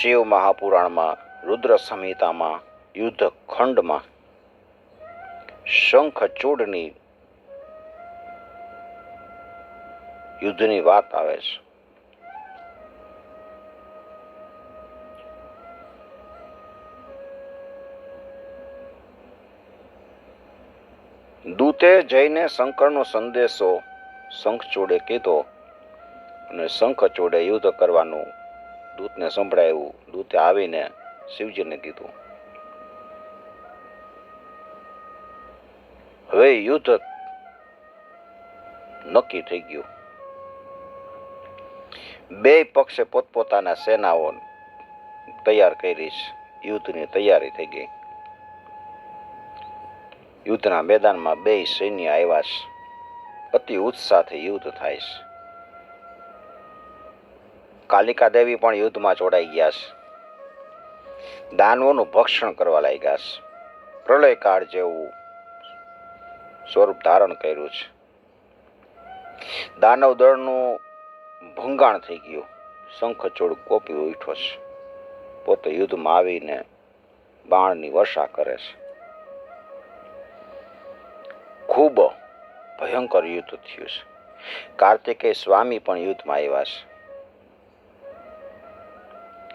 શિવ મહાપુરાણમાં, રુદ્ર સંહિતામાં, યુદ્ધ ખંડમાં શંખચૂડની યુદ્ધની વાત આવે છે. દૂતે જઈને શંકરનો સંદેશો શંખચૂડે કીધો અને શંખચૂડે યુદ્ધ કરવાનું દૂતને સંભળાયું. દૂતે આવીને શિવજીને કીધું, હવે યુદ્ધ નક્કી થઈ ગયું. બે પક્ષે પોતપોતાના સેનાઓ તૈયાર કરી યુદ્ધની તૈયારી થઈ ગઈ. યુદ્ધના મેદાનમાં બે સૈન્ય આવ્યા અતિ ઉત્સાહથી યુદ્ધ થાય છે. કાલિકા દેવી પણ યુદ્ધમાં જોડાઈ ગયા છે. દાનવોનું ભક્ષણ કરવા લાગ્યા છે. પ્રલયકાળ જેવું સ્વરૂપ ધારણ કર્યું છે. દાનવ દળનું ભંગાણ થઈ ગયું. શંખચૂડ કોપી ઉઠ્યો છે. પોતે યુદ્ધમાં આવીને બાણની વર્ષા કરે છે. ખૂબ ભયંકર યુદ્ધ થયું છે. કાર્તિકેય સ્વામી પણ યુદ્ધમાં આવ્યા છે.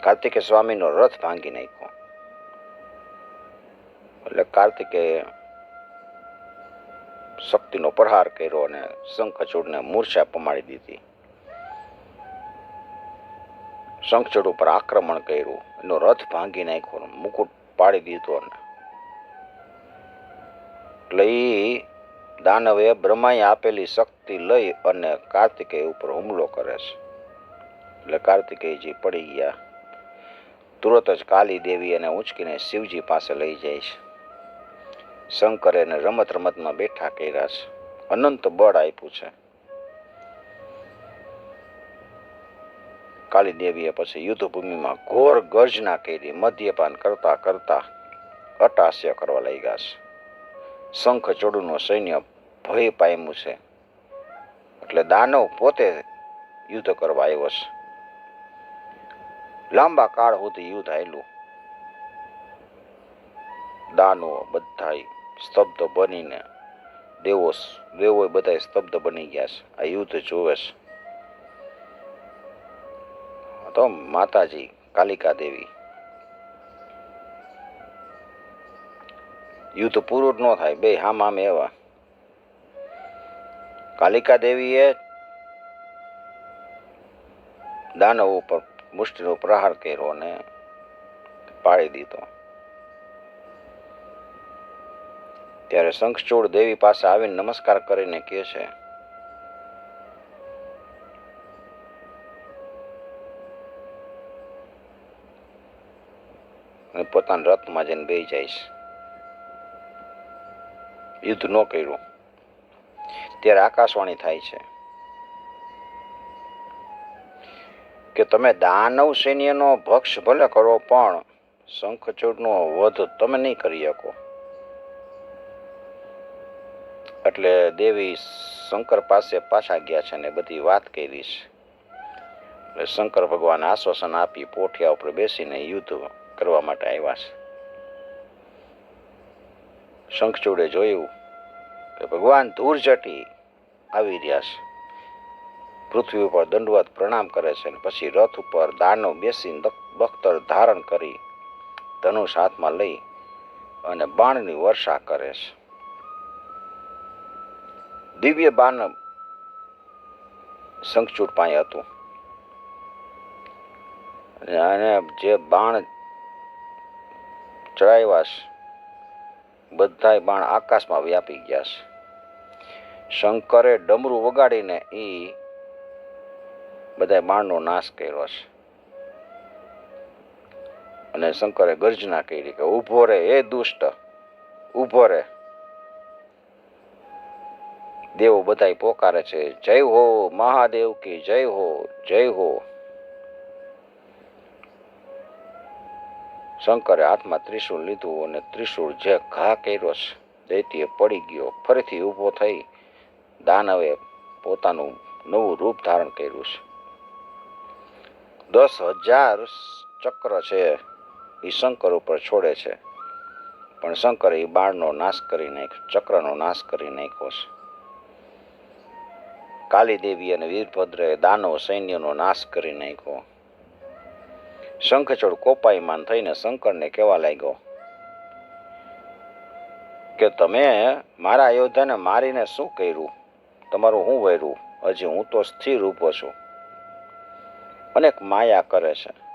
કાર્તિકે સ્વામીનો રથ ભાંગી નાખ્યો. એટલે કાર્તિકે શક્તિનો પ્રહાર કર્યો અને શંખચૂડને મૂર્છા પમાડી દીધી. શંખચૂડ ઉપર આક્રમણ કર્યું. એનો રથ ભાંગી નાખ્યો મુકુટ પાડી દીધો અને એટલે એ દાનવે બ્રહ્માએ આપેલી શક્તિ લઈ અને કાર્તિકેય ઉપર હુમલો કરે છે. એટલે કાર્તિકેયજી પડી ગયા તુરત જ કાલી દેવી એને ઉંચકીને શિવજી પાસે લઈ જાય છે. શંકરે એને રમત રમતમાં બેઠા કર્યા છે. અનંત બળ આપ્યું છે. કાલી દેવીએ પછી યુદ્ધભૂમિમાં ઘોર ગર્જના કરી, મદ્યપાન કરતા કરતા અટાસ્ય કરવા લાગ્યા છે. શંખ ચોડુનું સૈન્ય ભય પામ્યું છે. એટલે દાનવ પોતે યુદ્ધ કરવા આવ્યો છે. લાંબા કાળ સુધી યુદ્ધ આવેલું દાનો બધા સ્તબ્ધ બનીને દેવો દેવો બધા સ્તબ્ધ બની ગયા છે. આ યુદ્ધ જોવે છે. તો માતાજી, કાલિકા દેવી. યુદ્ધ પૂરું જ ન થાય, બે હામ આમ એવા. કાલિકા દેવીએ દાનવ ઉપર મુષ્ટિનો પ્રહાર કર્યો અને પાડી દીધો. ત્યારે શંખચૂડ દેવી પાસે આવીને નમસ્કાર કરીને કહે છે પોતાના રથમાં જઈને બે જાય યુદ્ધ ન કર્યું. ત્યારે આકાશવાણી થાય છે કે તમે દાનવ સૈન્યનો ભક્ષ ભલે કરો, પણ શંખચૂડનો વધ તમે નહીં કરી શકો. એટલે દેવી શંકર પાસે પાછા ગયા છે ને બધી વાત કરી છે. એટલે શંકર ભગવાન આશ્વાસન આપી પોઠિયા ઉપર બેસીને યુદ્ધ કરવા માટે આવ્યા છે. શંખચૂડે જોયું કે ભગવાન ધૂળજટી આવી રહ્યા છે. પૃથ્વી ઉપર દંડવત પ્રણામ કરે છે અને પછી રથ ઉપર દાનવ બેસીને બખ્તર ધારણ કરી ધનુષ હાથમાં લઈ અને બાણની વર્ષા કરે છે. દિવ્ય બાણ શંખચૂડ પાસે હતું. અને જે બાણ ચડાવ્યા છે, બધાય બાણ આકાશમાં વ્યાપી ગયા છે. શંકરે ડમરું વગાડીને એ બધા બાણનો નાશ કર્યો છે અને શંકરે ગર્જના કરી કે ઊભો રે એ દુષ્ટ, ઊભો રે. દેવો બધા પોકારે છે, જય હો, મહાદેવ કી જય હો જય હો. શંકરે હાથમાં ત્રિશૂળ લીધું અને ત્રિશૂળ જે ઘા કર્યો છે દૈત્ય પડી ગયો, ફરીથી ઊભો થઈ દાનવે પોતાનું નવું રૂપ ધારણ કર્યું છે. દસ હજાર ચક્ર છે. એ શંકર ઉપર છોડે છે. પણ શંકર એ બાણનો નાશ કરી નાખ્યો, ચક્રનો નાશ કરી નાખ્યો છે. કાલી અને વીરભદ્રએ દાનવ સૈન્યનો નાશ કરી નાખ્યો. શંખચોડ કોપાયમાન થઈને શંકરને કહેવા લાગ્યો, કે તમે મારા અયોધ્યાને મારીને શું કર્યું? તમારું હું વર્યું હજી હું તો સ્થિર ઊભો છું. અનેક માયા કરે છે.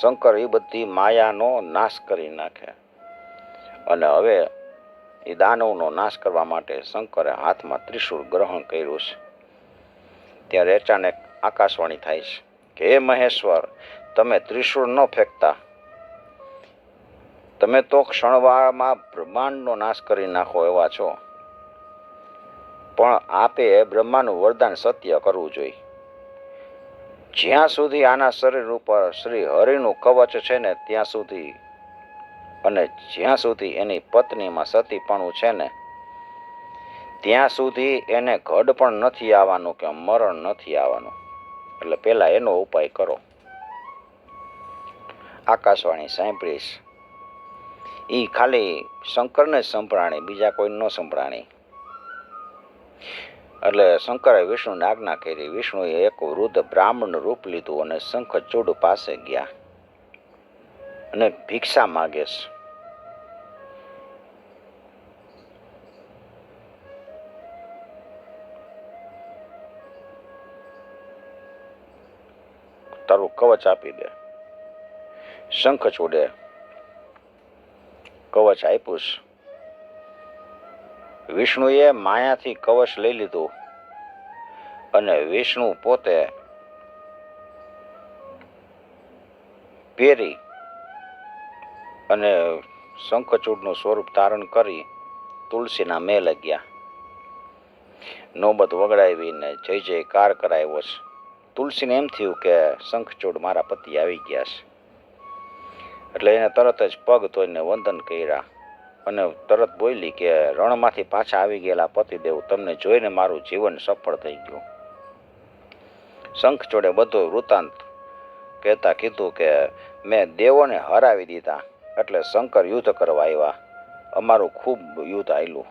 શંકર એ બધી માયાનો નાશ કરી નાખે. અને હવે એ દાનવનો નાશ કરવા માટે શંકરે હાથમાં ત્રિશૂળ ગ્રહણ કર્યું છે. ત્યારે અચાનક આકાશવાણી થાય છે કે, હે મહેશ્વર, તમે ત્રિશૂળ ન ફેંકતા. તમે તો ક્ષણવાળમાં બ્રહ્માંડનો નાશ કરી નાખો એવા છો. પણ આપે બ્રહ્માનું વરદાન સત્ય કરવું જોઈએ. જ્યાં સુધી આના શરીર ઉપર શ્રી હરિનું કવચ છે ને, ત્યાં સુધી અને જ્યાં સુધી એની પત્નીમાં સતીપણું છે ને, ત્યાં સુધી એને ઘડ પણ નથી આવવાનું કે મરણ નથી આવવાનું. એટલે પહેલાં એનો ઉપાય કરો. આકાશવાણી સાંભળીશ. એ ખાલી શંકરને સંભળાણી, બીજા કોઈ ન સંભળાણી. એટલે શંકરે વિષ્ણુને આજ્ઞા કરી, વિષ્ણુએ એક વૃદ્ધ બ્રાહ્મણ રૂપ લીધું અને શંખચૂડ પાસે ગયા અને ભિક્ષા માગે છે. તારું કવચ આપી દે. શંખ છોડે કવચ આપ્યું છે. વિષ્ણુએ માયાથી કવચ લઈ લીધું અને વિષ્ણુ પોતે પહેરી અને શંખચૂડનું સ્વરૂપ ધારણ કરી તુલસીના મેલે ગયા. નોબત વગડાવીને જય જયકાર કરાવ્યો છે. તુલસીને એમ થયું કે શંખચૂડ મારા પતિ આવી ગયા છે. એટલે એને તરત જ પગ ધોઈને વંદન કર્યા. અને તરત બોલી કે રણમાંથી પાછા આવી ગયેલા પતિદેવ તમને જોઈને મારું જીવન સફળ થઈ ગયું. શંખ જોડે બધો વૃતાંત કહેતા કીધું કે મેં દેવોને હરાવી દીધા એટલે શંકર યુદ્ધ કરવા આવ્યા. અમારું ખૂબ યુદ્ધ આવેલું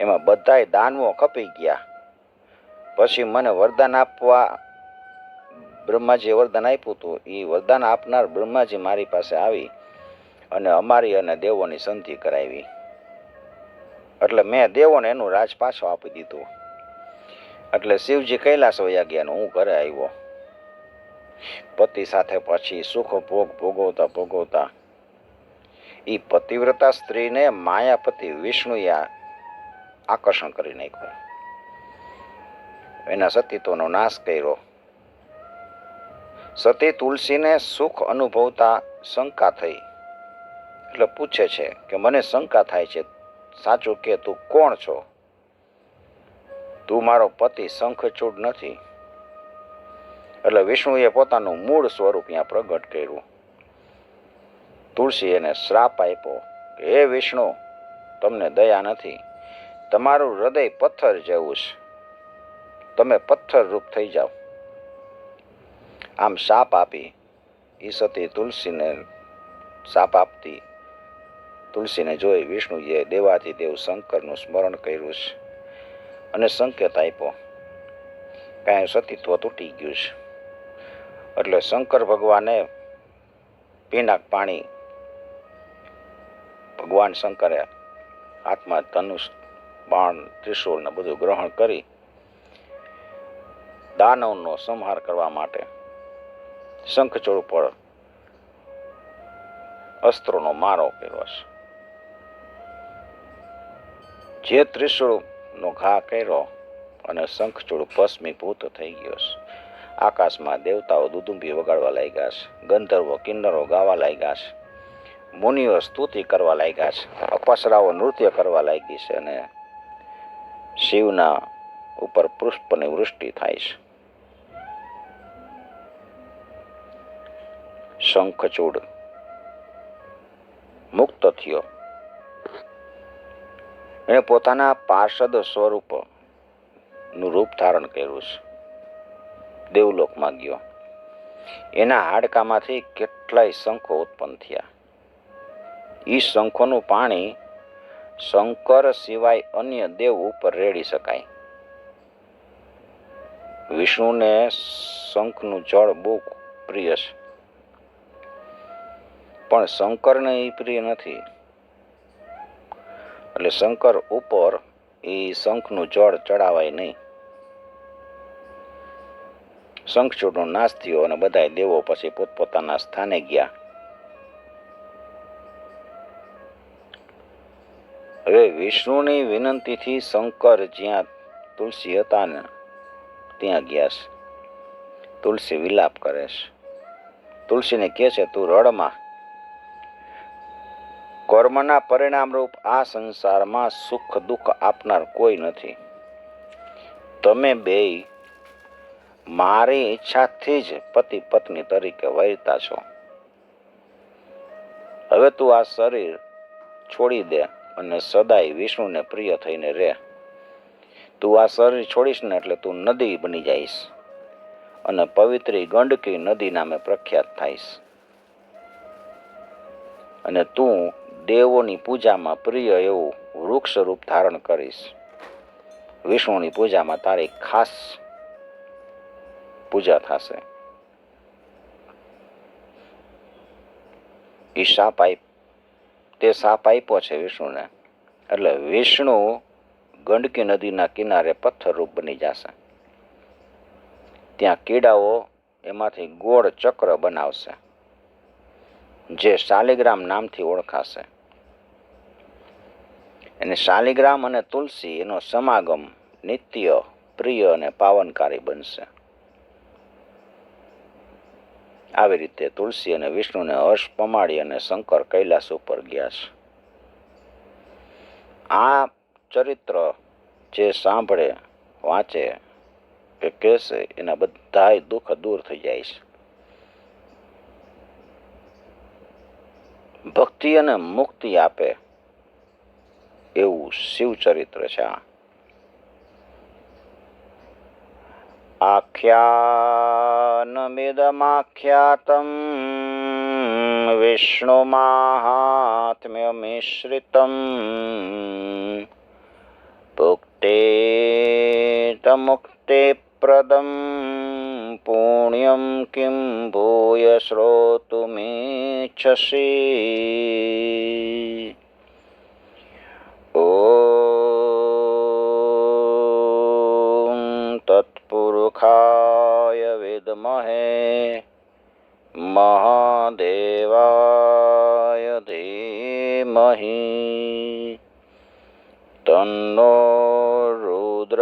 એમાં બધાય દાનવો કપી ગયા. પછી મને વરદાન આપવા બ્રહ્માજીએ વરદાન આપ્યું હતું. એ વરદાન આપનાર બ્રહ્માજી મારી પાસે આવી. અને અમારી અને દેવોની સંધિ કરાવી. એટલે મેં દેવોને એનું રાજ પાછો આપી દીધું. એટલે શિવજી કૈલાસ વયા ગયા હું ઘરે આવ્યો. પતિ સાથે પછી સુખ ભોગ ભોગવતા ભોગવતા એ પતિવ્રતા સ્ત્રીને માયાપતિ વિષ્ણુએ આકર્ષણ કરી નાખ્યું. એના સતીત્વનો નાશ કર્યો. સતી તુલસીને સુખ અનુભવતા શંકા થઈ. એટલે પૂછે છે કે મને શંકા થાય છે, સાચું કે તું કોણ છો? તું મારો પતિ શંખચૂડ નથી. એટલે વિષ્ણુએ પોતાનું મૂળ સ્વરૂપ ત્યાં પ્રગટ કર્યું. તુલસી એને શ્રાપ આપ્યો કે, હે વિષ્ણુ, તમને દયા નથી. તમારું હૃદય પથ્થર જેવું છે. તમે પથ્થર રૂપ થઈ જાઓ. આમ શાપ આપી. ઈ સતી તુલસીને શાપ આપતી તુલસીને જોઈ વિષ્ણુજીએ દેવાથી દેવ શંકરનું સ્મરણ કર્યું છે. અને સંકેત આપ્યો, કાંઈ સતીત્વ તૂટી ગયું છે. એટલે શંકર ભગવાને પીનાક પાણી ભગવાન શંકરે હાથમાં ધનુષ, બાણ ત્રિશૂળને બધું ગ્રહણ કરી દાનવનો સંહાર કરવા માટે શંખચૂડ પર અસ્ત્રોનો મારો કર્યો છે. જે ત્રિશુળનો ઘા કર્યો અને શંખચૂડ ભસ્મીભૂત થઈ ગયો છે. આકાશમાં દેવતાઓ દુદુંબી વગાડવા લાગ્યા છે, ગંધર્વો કિન્નરો ગાવા લાગ્યા છે, મુનિઓ સ્તુતિ કરવા લાગ્યા છે, અપસરાઓ નૃત્ય કરવા લાગી છે અને શિવના ઉપર પુષ્પની વૃષ્ટિ થાય છે. શંખચૂડ મુક્ત થયો. એણે પોતાના પાર્ષદ સ્વરૂપનું રૂપ ધારણ કર્યું છે. દેવલોકમાં ગયો એના હાડકામાંથી કેટલાય શંખો ઉત્પન્ન થયા. ઈ શંખોનું પાણી શંકર સિવાય અન્ય દેવ ઉપર રેડી શકાય. વિષ્ણુને શંખનું જળ બહુ પ્રિય છે. પણ શંકરને એ પ્રિય નથી. એટલે શંકર ઉપર એ શંખનું જળ ચડાવાય નહીં. શંખચૂડનો નાશ થયો અને બધા દેવો પછી પોતપોતાના સ્થાને ગયા. હવે વિષ્ણુની વિનંતીથી શંકર જ્યાં તુલસી હતા ને ત્યાં ગયા છે. તુલસી વિલાપ કરે છે. તુલસીને કહે છે, તું રડમાં કર્મના પરિણામરૂપ આ સંસારમાં સુખ દુઃખ આપનાર કોઈ નથી. તમે બે મારી ઈચ્છાથી જ પતિ પત્ની તરીકે વહેતા છો. હવે તું આ શરીર છોડી દે અને સદાય વિષ્ણુને પ્રિય થઈને રહે. તું આ શરીર છોડીશ ને એટલે તું નદી બની જઈશ અને પવિત્રી ગંડકી નદી નામે પ્રખ્યાત થઈશ. અને તું દેવોની પૂજામાં પ્રિય એવું વૃક્ષ રૂપ ધારણ કરીશ. વિષ્ણુની પૂજામાં તારી ખાસ પૂજા થશે. એ સાપ તે સાપ આપ્યો છે વિષ્ણુને. એટલે વિષ્ણુ ગંડકી નદીના કિનારે પથ્થર રૂપ બની જશે. ત્યાં કીડાઓ એમાંથી ગોળ ચક્ર બનાવશે. જે શાલિગ્રામ નામથી ઓળખાશે. અને શાલિગ્રામ અને તુલસી એનો સમાગમ નિત્ય પ્રિય અને પાવનકારી બનશે. આવી રીતે તુલસી અને વિષ્ણુને હર્ષ પમાડી અને શંકર કૈલાસ ઉપર ગયા છે. આ ચરિત્ર જે સાંભળે, વાંચે કે કહેશે, એના બધાય દુઃખ દૂર થઈ જાય છે. ભક્તિ અને મુક્તિ આપે એવું શિવ ચરિત્ર છે આખ્યાનમિદમાખ્યાતમ વિષ્ણુમાહાત્મ્યમિશ્રિતમ ભુક્તે તમુક્તે પ્રદમ પુણ્યમ કિં ભૂય શ્રોતુમિચ્છસી. ॐ तत्पुरुषाय विद्महे महादेवाय धीमहि तन्नो रुद्र